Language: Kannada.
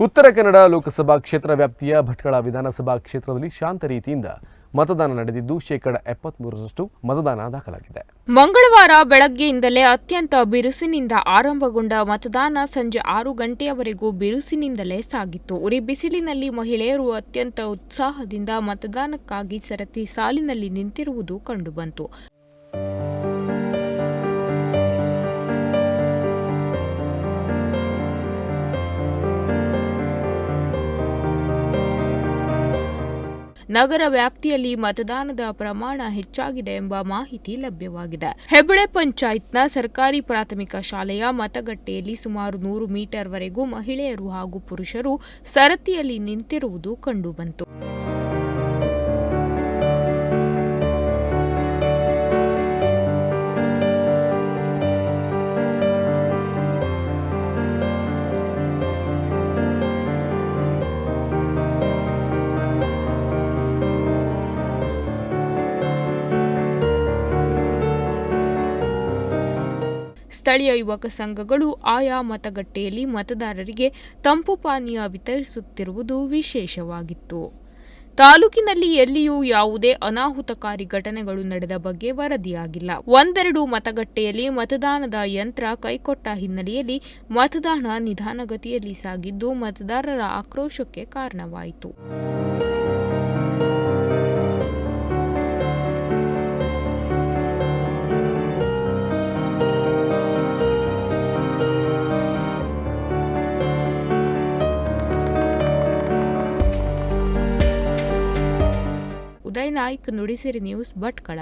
ಉತ್ತರ ಕನ್ನಡ ಲೋಕಸಭಾ ಕ್ಷೇತ್ರ ವ್ಯಾಪ್ತಿಯ ಭಟ್ಕಳ ವಿಧಾನಸಭಾ ಕ್ಷೇತ್ರದಲ್ಲಿ ಶಾಂತ ರೀತಿಯಿಂದ ಮತದಾನ ನಡೆದಿದ್ದು ಶೇಕಡ ಎಪ್ಪತ್ಮೂರರಷ್ಟು ಮತದಾನ ದಾಖಲಾಗಿದೆ. ಮಂಗಳವಾರ ಬೆಳಗ್ಗೆಯಿಂದಲೇ ಅತ್ಯಂತ ಬಿರುಸಿನಿಂದ ಆರಂಭಗೊಂಡ ಮತದಾನ ಸಂಜೆ ಆರು ಗಂಟೆಯವರೆಗೂ ಬಿರುಸಿನಿಂದಲೇ ಸಾಗಿತ್ತು. ಉರಿ ಬಿಸಿಲಿನಲ್ಲಿ ಮಹಿಳೆಯರು ಅತ್ಯಂತ ಉತ್ಸಾಹದಿಂದ ಮತದಾನಕ್ಕಾಗಿ ಸರತಿ ಸಾಲಿನಲ್ಲಿ ನಿಂತಿರುವುದು ಕಂಡುಬಂತು. ನಗರ ವ್ಯಾಪ್ತಿಯಲ್ಲಿ ಮತದಾನದ ಪ್ರಮಾಣ ಹೆಚ್ಚಾಗಿದೆ ಎಂಬ ಮಾಹಿತಿ ಲಭ್ಯವಾಗಿದೆ. ಹೆಬ್ಬಳೆ ಪಂಚಾಯತ್ನ ಸರ್ಕಾರಿ ಪ್ರಾಥಮಿಕ ಶಾಲೆಯ ಮತಗಟ್ಟೆಯಲ್ಲಿ ಸುಮಾರು ನೂರು ಮೀಟರ್ ವರೆಗೂ ಮಹಿಳೆಯರು ಹಾಗೂ ಪುರುಷರು ಸರತಿಯಲ್ಲಿ ನಿಂತಿರುವುದು ಕಂಡುಬಂತು. ಸ್ಥಳೀಯ ಯುವಕ ಸಂಘಗಳು ಆಯಾ ಮತಗಟ್ಟೆಯಲ್ಲಿ ಮತದಾರರಿಗೆ ತಂಪು ಪಾನೀಯ ವಿತರಿಸುತ್ತಿರುವುದು ವಿಶೇಷವಾಗಿತ್ತು. ತಾಲೂಕಿನಲ್ಲಿ ಎಲ್ಲಿಯೂ ಯಾವುದೇ ಅನಾಹುತಕಾರಿ ಘಟನೆಗಳು ನಡೆದ ಬಗ್ಗೆ ವರದಿಯಾಗಿಲ್ಲ. ಒಂದೆರಡು ಮತಗಟ್ಟೆಯಲ್ಲಿ ಮತದಾನದ ಯಂತ್ರ ಕೈಕೊಟ್ಟ ಹಿನ್ನೆಲೆಯಲ್ಲಿ ಮತದಾನ ನಿಧಾನಗತಿಯಲ್ಲಿ ಸಾಗಿದ್ದು ಮತದಾರರ ಆಕ್ರೋಶಕ್ಕೆ ಕಾರಣವಾಯಿತು. ಉದಯ್ ನಾಯ್ಕ್ ನುಡಿಸಿರಿ ನ್ಯೂಸ್ ಭಟ್ಕಳ.